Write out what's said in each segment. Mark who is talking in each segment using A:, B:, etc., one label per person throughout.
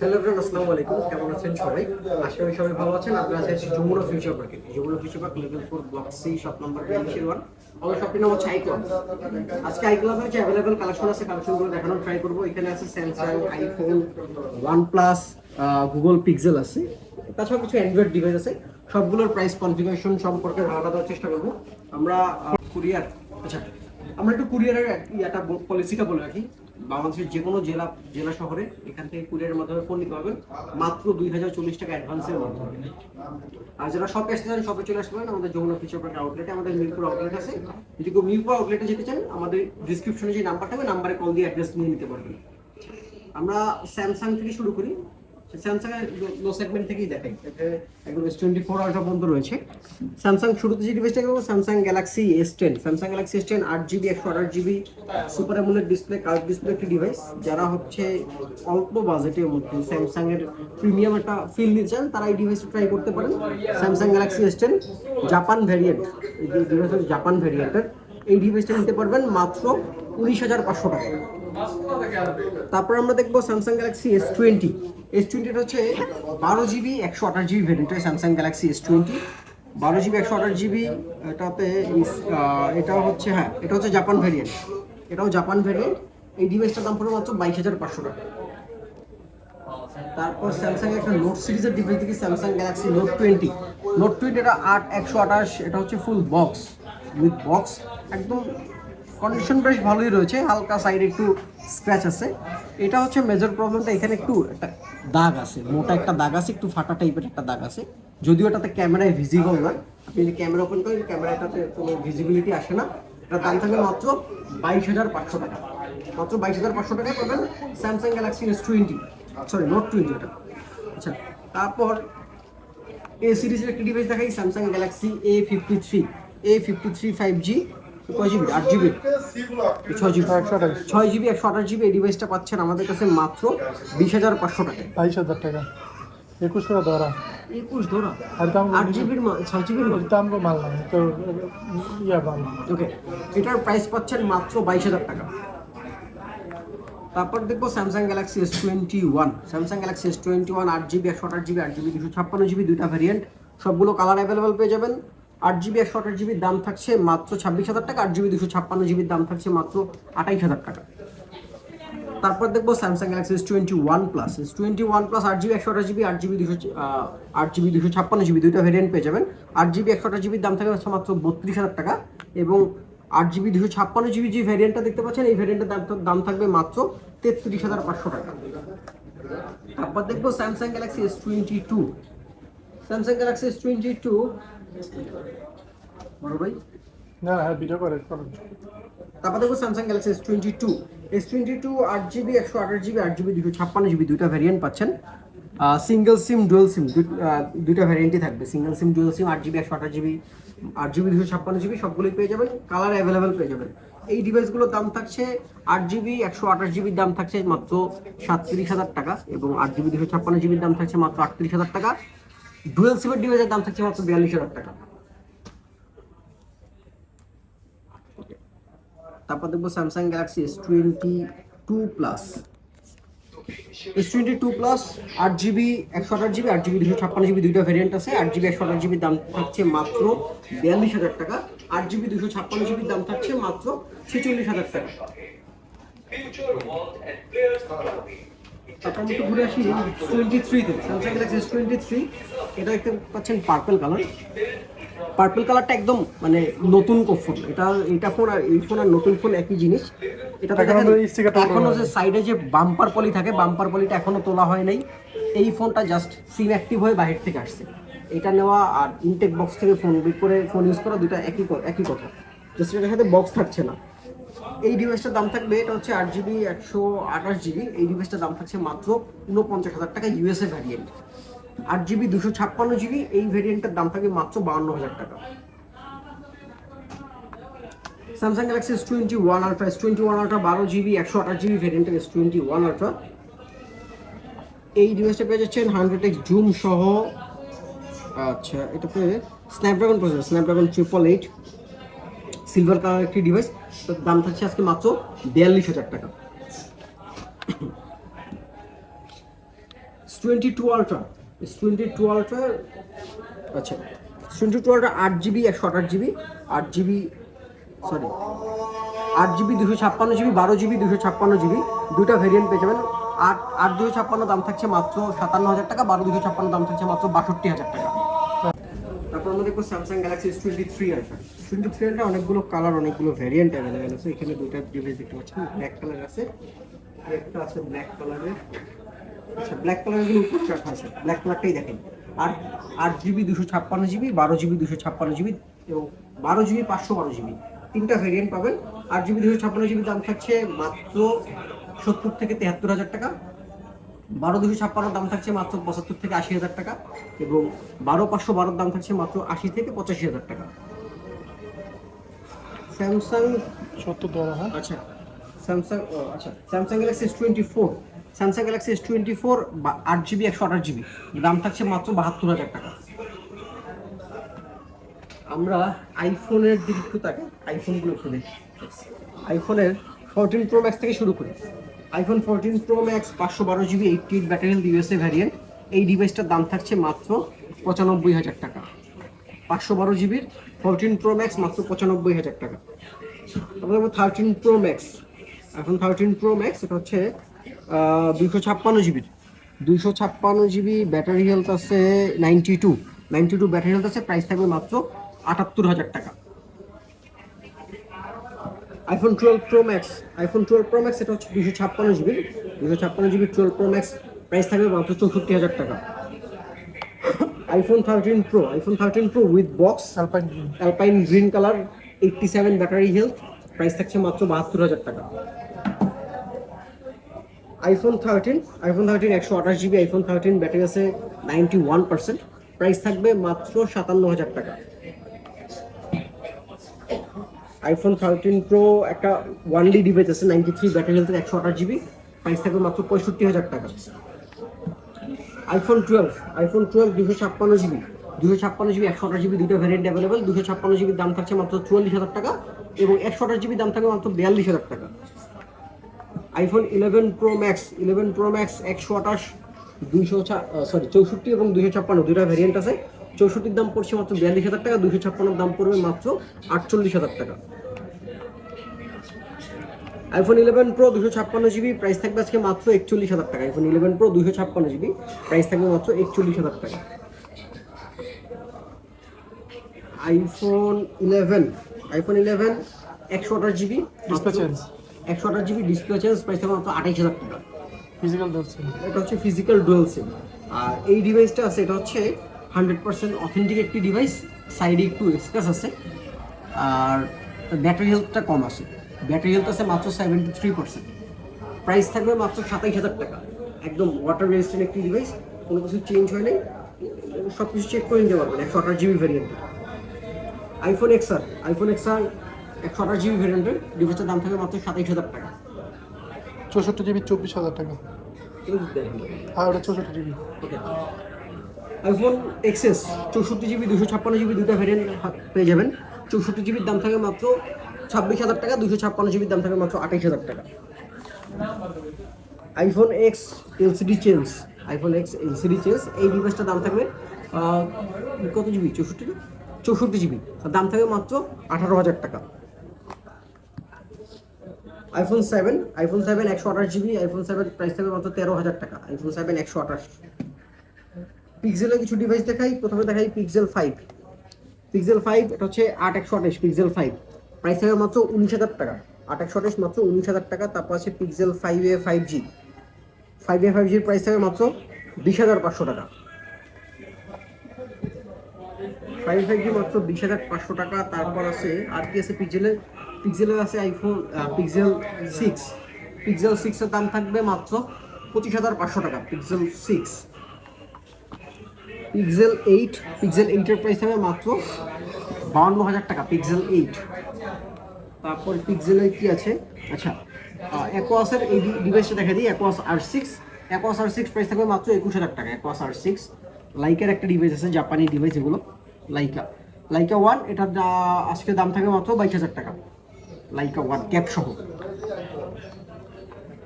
A: Hello everyone আসসালামু আলাইকুম। কেমন আছেন সবাই? আশা করি সবাই ভালো আছেন। আপনারা আছেন যমুনা ফিউচার পার্কে Jamuna future park level four block C shop number বিয়াল্লিশের one আমার শপটির নাম হচ্ছে আই ক্লাব আজকে আই ক্লাবে হচ্ছে অ্যাভেলেবেল কালেকশন আছে। কালেকশনগুলো দেখানোর ট্রাই করব। এখানে আছে Samsung iPhone one plus Google pixel আছে। তাছাড়া কিছু অ্যান্ড্রয়েড ডিভাইস আছে। সবগুলোর প্রাইস কনফিগারেশন সম্পর্কে ধারণা দেওয়ার চেষ্টা করব। আমরা কুরিয়ার আচ্ছা আমরা একটু কুরিয়ারের ইয়াটা পলিসিটা বলে রাখি। বাংলাদেশের যে কোনো জেলা জেলা শহরে এখান থেকে কুরিয়ারের মাধ্যমে ফোন নিতে পারবেন। মাত্র দুই হাজার চল্লিশ টাকা অ্যাডভান্সের মাধ্যমে। আর যারা শপে আসতে চান শপে চলে আসতে পারেন। আমাদের যমুনা ফিচার পার্ক আউটলেটে আমাদের মিরপুর আউটলেট আছে। যদি কেউ মিরপুর আউটলেটে যেতে চান, আমাদের ডিসক্রিপশনে যে নাম্বার থাকবে নাম্বারে কল দিয়ে অ্যাড্রেস নিয়ে নিতে পারবেন। আমরা স্যামসাং থেকে শুরু করি। স্যামসাং এর লো সেগমেন্ট থেকেই দেখাই একদম এস টোয়েন্টি ফোর আলট্রা পর্যন্ত রয়েছে। স্যামসাং শুরুতে যে ডিভাইসটা করব Samsung galaxy S ten Samsung galaxy S ten আট জিবি একশো আঠাশ GB super amoled display curve display একটি ডিভাইস যারা হচ্ছে অল্প বাজেটের মধ্যে স্যামসাং এর প্রিমিয়াম একটা ফিল নিতে চান, তারা এই ডিভাইসটা ট্রাই করতে পারেন। Samsung galaxy S ten Japan variant এই ডিভাইস জাপান ভ্যারিয়েন্টের এই ডিভাইসটা নিতে পারবেন মাত্র উনিশ হাজার পাঁচশো টাকা তারপর আমরা দেখব Samsung galaxy S twenty S টোয়েন্টিটা হচ্ছে বারো জিবি একশো আঠাশ GB variant Samsung galaxy S twenty বারো জিবি একশো আঠাশ জিবি এটাতে এটা হচ্ছে হ্যাঁ এটা হচ্ছে জাপান ভ্যারিয়েন্ট এটাও জাপান ভ্যারিয়েন্ট এই ডিভাইসটার দাম পড়বে মাত্র বাইশ হাজার পাঁচশো টাকা। তারপর স্যামসাং একটা নোট সিরিজের ডিভাইস দেখি Samsung galaxy note twenty note twenty এটা আট, একশো আঠাশ, এটা হচ্ছে ফুল বক্স উইথ বক্স একদম কন্ডিশন বেশ ভালোই রয়েছে, হালকা সাইডে একটু স্ক্র্যাচ আছে। এটা হচ্ছে মেজর প্রবলেমটা এখানে একটু একটা দাগ আছে, মোটা একটা দাগ আছে, একটু ফাটা টাইপের একটা দাগ আছে। যদিও এটাতে ক্যামেরায় ভিজিবল না, আপনি যদি ক্যামেরা ওপেন করেন ক্যামেরাটাতে কোনো ভিজিবিলিটি আসে না। এটা দাম থাকবে মাত্র বাইশ হাজার পাঁচশো টাকা। মাত্র বাইশ হাজার পাঁচশো টাকায় পাবেন Samsung galaxy S twenty sorry note twenty এটা। আচ্ছা তারপর এ সিরিজের একটি ডিভাইস দেখাই Samsung galaxy A fifty three A fifty three five G কয় জিবি? আট জিবি? ছয় জিবি। ছয় জিবি একশো আঠাশ জিবি এই ডিভাইসটা পাচ্ছেন আমাদের কাছে মাত্র বিশ হাজার পাঁচশো টাকায়।
B: বাইশ হাজার টাকা। একুশ করে ধরা।
A: একুশ ধরা?
B: আর দাম
A: আট জিবির ছয় জিবির
B: দাম মাল নাই। তো ইয়া মাল
A: ওকে এটার প্রাইস পাচ্ছেন মাত্র বাইশ হাজার টাকা। তারপর দেখব Samsung galaxy S twenty one Samsung galaxy S twenty one আট জিবি একশো আঠাশ জিবি আট জিবি দুশো ছাপ্পান্ন জিবি দুইটা ভ্যারিয়েন্ট সবগুলো কালার অ্যাভেলেবেল পেয়ে যাবেন। আট জিবি একশো আঠাশ জিবির দাম থাকছে মাত্র ছাব্বিশ হাজার টাকা, আট জিবি দুশো ছাপ্পান্ন জিবির দাম থাকছে মাত্র আঠাইশ হাজার টাকা। তারপর দেখব Samsung galaxy S twenty one plus S twenty one plus আট জিবি একশো আঠাশ জিবি আট জিবি দুশো আট জিবি দুশো ছাপ্পান্ন জিবি দুইটা ভেরিয়েন্ট পেয়ে যাবেন। আট জিবি একশো আঠাশ জিবির দাম থাকবে মাত্র বত্রিশ হাজার টাকা এবং আট জিবি দুশো ছাপ্পান্ন জিবি যে ভ্যারিয়েন্টটা দেখতে পাচ্ছেন, এই ভ্যারিয়েন্টের দাম দাম থাকবে মাত্র তেত্রিশ হাজার পাঁচশো টাকা। তারপর দেখব Samsung galaxy S twenty two Samsung galaxy S twenty two ভাই?
B: না হ্যাঁ ভিডিও করে করুন
A: তারপর দেখব Samsung galaxy S twenty two S twenty two আট জিবি একশো আঠাশ জিবি আট জিবি দুশো ছাপ্পান্ন জিবি দুইটা ভ্যারিয়েন্ট পাচ্ছেন। সিঙ্গেল সিম ডুয়েল সিম দুইটা ভ্যারিয়েন্টই থাকবে। সিঙ্গেল সিম ডুয়েল সিম আট জিবি একশো আঠাশ জিবি আট জিবি দুশো ছাপ্পান্ন জিবি সবগুলোই পেয়ে যাবেন। কালার অ্যাভেলেবেল পেয়ে যাবেন। এই ডিভাইসগুলোর দাম থাকছে আট জিবি একশো আঠাশ জিবির দাম থাকছে মাত্র সাতত্রিশ হাজার টাকা এবং আট জিবি দুশো ছাপ্পান্ন জিবির দাম থাকছে মাত্র আটত্রিশ হাজার টাকা। ডুয়েল সিমের ডিভাইসের দাম থাকছে মাত্র বিয়াল্লিশ হাজার টাকা। তারপর দেখব Samsung galaxy S twenty two plus S twenty two plus আট জিবি একশো আঠাশ জিবি আট জিবি দুশো ছাপ্পান্ন জিবি দুইটা ভ্যারিয়েন্ট আছে। আট জিবি একশো আঠাশ জিবির দাম থাকছে মাত্র বিয়াল্লিশ হাজার টাকা। আট জিবি দুশো ছাপ্পান্ন জিবির দাম থাকছে মাত্র ছেচল্লিশ হাজার টাকা। তারপর আমি একটু ঘুরে আসি টোয়েন্টি থ্রিতে Samsung galaxy S twenty three এটা দেখতে পাচ্ছেন পার্পল কালার পার্পল কালারটা একদম মানে নতুন ফোন এটা এটা ফোন আর এই ফোন আর নতুন ফোন একই জিনিস। এটা
B: এখনও
A: যে সাইডে যে বাম্পার পলি থাকে বাম্পার পলিটা এখনও তোলা হয় নাই। এই ফোনটা জাস্ট সিম অ্যাক্টিভ হয়ে বাহির থেকে আসছে। এটা নেওয়া আর ইনটেক বক্স থেকে ফোন বের করে ফোন ইউজ করা দুটো একই একই কথা। জাস্ট এটার সাথে বক্স থাকছে না। এই ডিভাইসটার দাম থাকবে, এটা হচ্ছে আট জিবি একশো আঠাশ জিবি এই ডিভাইসটার দাম থাকছে মাত্র উনপঞ্চাশ হাজার টাকা ইউএসএ ভ্যারিয়েন্ট আট জিবি দুশো ছাপ্পান্ন জিবি এই ভ্যারিয়েন্টের দাম থাকবে মাত্র বাউন্ন হাজার টাকা। Samsung Galaxy S twenty one ultra S twenty one ultra বারো জিবি একশো আঠাশ জিবি ভ্যারিয়েন্টের এস টোয়েন্টি ওয়ান আলট্রা এই ডিভাইসটা পেয়ে যাচ্ছেন হান্ড্রেড এক্স জুম সহ আচ্ছা এটাতে Snapdragon processor Snapdragon triple eight silver colour একটি ডিভাইস তার দাম থাকছে আজকে মাত্র বিয়াল্লিশ হাজার টাকা। Twenty two ultra twenty two ultra আচ্ছা টোয়েন্টি টু আলট্রা আট জিবি একশো আঠাশ জিবি আট জিবি সরি আট জিবি দুশো ছাপ্পান্ন জিবি বারো জিবি দুশো ছাপ্পান্ন জিবি দুটো ভেরিয়েন্ট পেয়ে যাবেন। আট আট দুশো ছাপ্পান্ন দাম থাকছে মাত্র সাতান্ন হাজার টাকা, বারো দুশো ছাপ্পান্ন দাম থাকছে মাত্র বাষট্টি হাজার টাকা। আমরা দেখব Samsung galaxy S twenty three ultra twenty three ultra অনেকগুলো কালার অনেকগুলো ভ্যারিয়েন্ট অ্যাভেলেবেল আছে এখানে দুইটা ডিভাইস দেখতে পাচ্ছেন ব্ল্যাক কালার আছে একটা আছে ব্ল্যাক কালারের আচ্ছা ব্ল্যাক কালারেরগুলো উপর রাখা আছে। ব্ল্যাক কালারটাই দেখেন। আর আট জিবি দুশো ছাপ্পান্ন জিবি বারো জিবি দুশো ছাপ্পান্ন জিবি এবং বারো জিবি পাঁচশো বারো জিবি তিনটা ভেরিয়েন্ট পাবেন। আট জিবি দুশো ছাপ্পান্ন জিবি দাম থাকছে মাত্র সত্তর থেকে তেহাত্তর হাজার টাকা। বারো দুশো ছাপ্পান্ন দাম থাকছে মাত্র পঁচাত্তর থেকে আশি হাজার টাকা এবং বারো পাঁচশো বারোর দাম থাকছে মাত্র আশি থেকে পঁচাশি হাজার টাকা। স্যামসাং
B: সত্তর ডলার হ্যাঁ।
A: আচ্ছা স্যামসাং আচ্ছা Samsung galaxy S twenty four Samsung galaxy S twenty four বা আট জিবি একশো আঠাশ জিবি দাম থাকছে মাত্র বাহাত্তর হাজার টাকা। আমরা আইফোনের দিক একটু তাকে আইফোনগুলো একটু দেখি। আইফোনের ফোরটিন প্রো ম্যাক্স থেকে শুরু করি। আইফোন ফোরটিন প্রো ম্যাক্স পাঁচশো বারো GB eighty eight battery USA variant এই ডিভাইসটার দাম থাকছে মাত্র পঁচানব্বই হাজার টাকা। পাঁচশো বারো জিবির ফোরটিন প্রো ম্যাক্স মাত্র পঁচানব্বই হাজার টাকা। তারপরে থার্টিন প্রো ম্যাক্স এখন থার্টিন প্রো ম্যাক্স এটা হচ্ছে দুশো ছাপ্পান্ন জিবির দুশো ছাপ্পান্ন জিবি ব্যাটারি হেলথ আছে ninety two ninety two battery health আছে প্রাইস থাকবে মাত্র আটাত্তর হাজার টাকা। IPhone twelve pro max iPhone twelve pro max এটা হচ্ছে দুশো ছাপ্পান্ন জিবি দুশো ছাপ্পান্ন GB twelve pro max price থাকবে মাত্র চৌষট্টি হাজার টাকা। IPhone thirteen pro iPhone thirteen pro with box
B: alpine
A: alpine green colour eighty seven battery health price থাকছে মাত্র বাহাত্তর হাজার টাকা। আইফোন থার্টিন আইফোন থার্টিন একশো আঠাশ জিবি আইফোন থার্টিন ব্যাটারি আছে নাইনটি ওয়ান পার্সেন্ট প্রাইস থাকবে মাত্র সাতান্ন হাজার টাকা। আইফোন থার্টিন প্রো একটা ওয়ান ডি ডিভাইস আছে নাইনটি থ্রি ব্যাটারি হেলথ একশো আঠাশ জিবি প্রাইস থাকবে মাত্র পঁয়ষট্টি হাজার টাকা। আইফোন টুয়েলভ আইফোন টুয়েলভ দুশো ছাপ্পান্ন জিবি দুশো ছাপ্পান্ন জিবি একশো আঠাশ জিবি দুটো ভ্যারিয়েন্ট অ্যাভেলেবেল দুশো ছাপ্পান্ন জিবির দাম থাকছে মাত্র চুয়াল্লিশ হাজার টাকা এবং একশো আঠাশ জিবির দাম থাকবে মাত্র বিয়াল্লিশ হাজার টাকা। IPhone eleven pro max eleven pro max একশো আঠাশ, দুইশো সরি চৌষট্টি এবং দুশো ছাপ্পান্ন, দুইটা ভ্যারিয়েন্ট আছে। চৌষট্টির দাম পড়ছে মাত্র বিয়াল্লিশ হাজার টাকা দুশো ছাপ্পান্নর দাম পড়বে মাত্র আটচল্লিশ হাজার টাকা। আইফোন ইলেভেন প্রো দুশো ছাপ্পান্ন জিবি প্রাইস থাকবে আজকে মাত্র একচল্লিশ হাজার টাকা। আইফোন ইলেভেন প্রো দুশো ছাপ্পান্ন জিবি প্রাইস থাকবে মাত্র একচল্লিশ হাজার টাকা। আইফোন ইলেভেন আইফোন ইলেভেন একশো আঠাশ জিবি
B: change.
A: একশো আঠাশ জিবি ডিসপ্লে চেঞ্জ প্রাইস থাকবে মাত্র আঠাইশ হাজার টাকা।
B: ফিজিক্যাল ডলছে
A: এটা হচ্ছে ফিজিক্যাল ডুয়েল সিম আর এই ডিভাইসটা আছে এটা হচ্ছে হান্ড্রেড পার্সেন্ট অথেন্টিক একটি ডিভাইস সাইডে একটু এক্সপ্রেস আছে আর ব্যাটারি হেলথটা কম আছে। ব্যাটারি হেলথ আছে মাত্র সেভেন্টি থ্রি পার্সেন্ট। প্রাইস থাকবে মাত্র সাতাইশ হাজার টাকা। একদম ওয়াটার রেজিস্ট্যান্ট একটি ডিভাইস কোনো কিছু চেঞ্জ হয় নাই সব কিছু চেক করে নিতে পারবেন একশো আঠাশ GB variant iPhone XR iPhone XR একশো আঠাশ জিবি ভ্যারিয়েন্টের ডিভাইসটার দাম থাকবে মাত্র সাতাইশ হাজার টাকা।
B: চৌষট্টি জিবি চব্বিশ হাজার টাকা। আর ওটা চৌষট্টি জিবি
A: আইফোন এক্সএস চৌষট্টি জিবি দুশো ছাপ্পান্ন জিবি দুটো ভ্যারিয়েন্ট পেয়ে যাবেন। চৌষট্টি জিবির দাম থাকে মাত্র ছাব্বিশ হাজার টাকা, দুশো ছাপ্পান্ন জিবির দাম থাকে মাত্র আঠাইশ হাজার টাকা। IPhone X LCD change iPhone X LCD change এই ডিভাইসটার দাম থাকবে কত জিবি চৌষট্টি চৌষট্টি জিবি দাম থাকবে মাত্র আঠারো হাজার টাকা। আইফোন সেভেন আইফোন সেভেন একশো আঠাশ জিবি আইফোন সেভেন প্রাইস থাকবে মাত্র তেরো হাজার টাকা আইফোন সেভেন একশো আঠাশ। পিক্সেলের কিছু ডিভাইস দেখাই, প্রথমে দেখাই পিক্সেল ফাইভ পিক্সেল ফাইভ এটা হচ্ছে আট একশো আঠাশ পিক্সেল ফাইভ প্রাইস থাকবে মাত্র উনিশ হাজার টাকা। আট একশো আঠাশ মাত্র উনিশ হাজার টাকা, তারপর আছে pixel five A five G five A five জির প্রাইস থাকবে মাত্র বিশ হাজার পাঁচশো টাকা। ফাইভ ফাইভ জি মাত্র বিশ হাজার পাঁচশো টাকা, তারপর আছে আর কি আছে পিক্সেলের পিক্সেলের আছে আইফোন পিক্সেল সিক্স পিক্সেল সিক্সের দাম থাকবে মাত্র পঁচিশ হাজার পাঁচশো টাকা pixel six pixel eight pixel এইটের প্রাইস হবে মাত্র বাউন্ন হাজার টাকা পিক্সেল এইট তারপর পিক্সেলের কি আছে? আচ্ছা অ্যাকোয়াসের এই ডিভাইসটা দেখা দিই Aquos R six Aquos R six price থাকবে মাত্র একুশ হাজার টাকা অ্যাকোয়াস আর সিক্স লাইকার একটা ডিভাইস আছে জাপানি ডিভাইস এগুলো লাইকা লাইকা ওয়ান এটা আজকে দাম থাকবে মাত্র বাইশ হাজার টাকা। লাইকা ওয়ান ক্যাপ সহ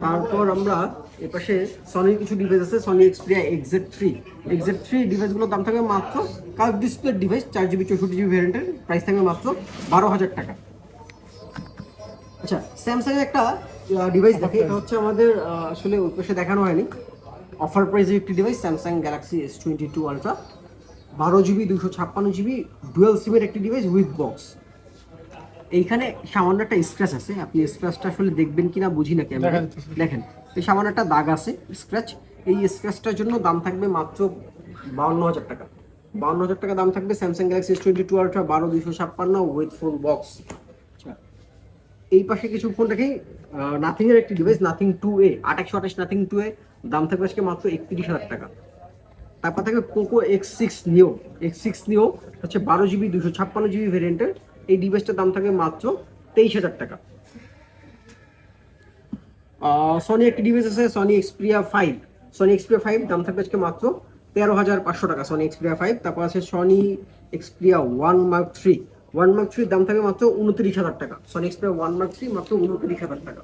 A: তারপর আমরা এর পাশে সনির কিছু ডিভাইস আছে Sony Xperia XZ three XZ three ডিভাইসগুলোর দাম থাকবে মাত্র কার্ভ ডিসপ্লে ডিভাইস চার জিবি চৌষট্টি জিবি ভ্যারিয়েন্টের প্রাইস থাকবে মাত্র বারো হাজার টাকা। আচ্ছা স্যামসাং একটা ডিভাইস দেখে। এটা হচ্ছে আমাদের আসলে ওই পাশে দেখানো হয়নি। অফার প্রাইসের একটি device Samsung Galaxy S twenty two ultra বারো জিবি দুশো ছাপ্পান্ন জিবি ডুয়েল সিমের একটি ডিভাইস উইথ বক্স এইখানে সামান্য একটা স্ক্র্যাচ আছে। আপনি স্ক্র্যাচটা আসলে দেখবেন কিনা বুঝি না ক্যামেরা
B: দেখা
A: দেখেন। এই সামান্য একটা দাগ আছে স্ক্র্যাচ এই স্ক্র্যাচটার জন্য দাম থাকবে মাত্র বাউন্ন হাজার টাকা। বাউন্ন হাজার টাকা দাম থাকবে Samsung Galaxy S twenty two ultra বারো দুশো ছাপ্পান্ন উইথ ফুল বক্স এই পাশে কিছু ফোন দেখি নাথিং এর একটি ডিভাইস নাথিং টু এ একশো আঠাশ নাথিং টু এ দাম থাকবে আজকে মাত্র একত্রিশ হাজার টাকা। তারপর থাকবে Poco X six neo X six neo হচ্ছে বারো জিবি দুশো ছাপ্পান্ন জিবি ভেরিয়েন্টের এই ডিভাইসটার দাম থাকবে মাত্র তেইশ হাজার টাকা। সনি একটি ডিভাইস আছে Sony Xperia five Sony Xperia five দাম থাকবে আজকে মাত্র তেরো হাজার পাঁচশো টাকা সনি এক্সপ্রিয়া ফাইভ তারপর আছে Sony Xperia one mark three one mark থ্রির দাম থাকবে মাত্র উনত্রিশ হাজার টাকা। Sony Xperia one mark three মাত্র উনত্রিশ হাজার টাকা।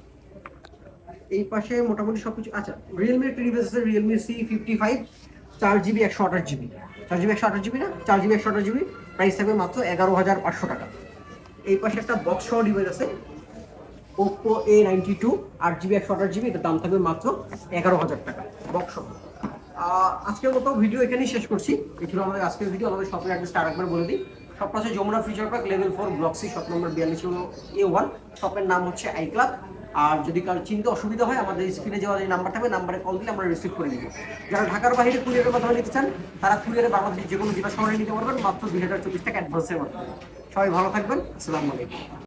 A: এই পাশে মোটামুটি সব কিছু আচ্ছা রিয়েলমি একটি ডিভাইস আছে রিয়েলমি সি ফিফটি ফাইভ চার জিবি একশো আঠাশ জিবি চার জিবি একশো আঠাশ জিবি না? চার জিবি একশো আঠাশ জিবি প্রাইস থাকবে মাত্র এগারো হাজার পাঁচশো টাকা। এই পাশে একটা বক্স সহ ডিভাইস আছে ওপো এ নাইনটি টু আট জিবি একশো আঠাশ জিবি এটার দাম থাকবে মাত্র এগারো হাজার টাকা বক্স আজকের মতো ভিডিও এখানেই শেষ করছি। এই ছিল আমাদের আজকের ভিডিও আমাদের শপের অ্যাড্রেসটা আরেকবার বলে দিই। শপ আছে Jamuna future park level four block C shop number বিয়াল্লিশ এ ওয়ান শপের নাম হচ্ছে আই ক্লাব আর যদি কারও চিনতে অসুবিধা হয়, আমাদের স্ক্রিনে যাওয়া যে নাম্বার থাকবে নাম্বারে কল দিলে আমরা রিসিভ করে নিব। যারা ঢাকার বাইরে কুরিয়ারের মাধ্যমে নিতে চান, তারা কুরিয়ারে বাংলাদেশের যে কোনো জেলা শহরে নিতে পারবেন, মাত্র দুই হাজার চব্বিশ টাকা অ্যাডভান্সের মাধ্যমে। সবাই ভালো থাকবেন। আসসালামু আলাইকুম।